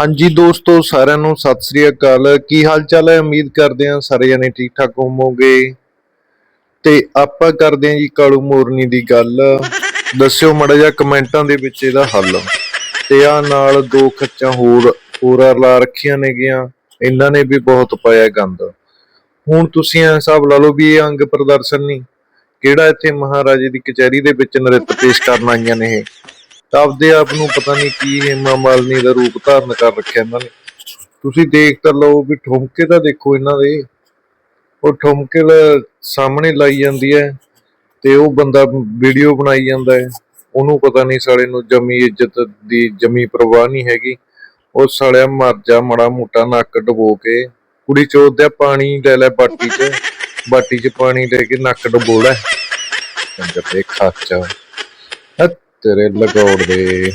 ਹਾਂਜੀ ਦੋਸਤੋ, ਸਾਰਿਆਂ ਨੂੰ ਸਤਿ ਸ੍ਰੀ ਅਕਾਲ। ਕੀ ਹਾਲ ਚਾਲ ਹੈ? ਉਮੀਦ ਕਰਦੇ ਹਾਂ ਸਾਰੇ ਜਣੇ ਠੀਕ ਠਾਕ ਹੋਵੋਗੇ। ਤੇ ਆਪਾਂ ਕਰਦੇ ਹਾਂ ਜੀ ਕਾਲੂ ਮੋਰਨੀ ਦੀ ਗੱਲ। ਦੱਸਿਓ ਮੜਾ ਜਾ ਕਮੈਂਟਾਂ ਦੇ ਵਿੱਚ ਇਹਦਾ ਹੱਲ। ਤੇ ਆ ਨਾਲ ਦੋ ਖੱਚਾਂ ਹੋਰ, ਹੋਰਾਂ ਲਾ ਰੱਖੀਆਂ ਨੇ ਨੇਗੀਆਂ। ਇਹਨਾਂ ਨੇ ਵੀ ਬਹੁਤ ਪਾਇਆ ਗੰਦ। ਹੁਣ ਤੁਸੀਂ ਇਹ ਹਿਸਾਬ ਲਾ ਲਓ ਵੀ ਇਹ ਅੰਗ ਪ੍ਰਦਰਸ਼ਨ ਨਹੀਂ। ਕਿਹੜਾ ਇੱਥੇ ਮਹਾਰਾਜੇ ਦੀ ਕਚਹਿਰੀ ਦੇ ਵਿੱਚ ਨ੍ਰਿਤ ਪੇਸ਼ ਕਰਨ ਆਈਆਂ ਨੇ ਇਹ? ਤਾਂ ਆਪਦੇ ਆਪ ਨੂੰ ਪਤਾ ਨਹੀਂ ਕੀ ਹੇਮਾ ਮਾਲਨੀ ਦਾ ਰੂਪ ਧਾਰਨ ਕਰ ਰੱਖਿਆ ਇਹਨਾਂ ਨੇ। ਤੁਸੀਂ ਦੇਖ ਤਾਂ ਲਓ ਵੀ ਠੁਮਕੇ ਤਾਂ ਦੇਖੋ ਇਹਨਾਂ ਦੇ। ਉਹ ਠੁਮਕੇ ਸਾਹਮਣੇ ਲਾਈ ਜਾਂਦੀ ਹੈ ਤੇ ਉਹ ਬੰਦਾ ਵੀਡੀਓ ਬਣਾਈ ਜਾਂਦਾ ਹੈ। ਉਹਨੂੰ ਪਤਾ ਨਹੀਂ ਸਾਲੇ ਨੂੰ ਜਮੀ ਇੱਜ਼ਤ ਦੀ ਜਮੀ ਪਰਵਾਹ ਨਹੀਂ ਹੈਗੀ। ਉਹ ਸਾਲਿਆ ਮਰ ਜਾ ਮੜਾ ਮੋਟਾ ਨੱਕ ਡਬੋ ਕੇ। ਕੁੜੀ ਚੋਦਿਆ ਪਾਣੀ ਲੈ ਲੈ ਬਾਟੀ 'ਚ। ਬਾਟੀ 'ਚ ਪਾਣੀ ਲੈ ਕੇ ਨੱਕ ਡਬੋ ਲੈ ਕੰਜਰ ਦੇ ਖਾਚਾ ਤੇਰੇ ਲਗੌੜ ਦੇ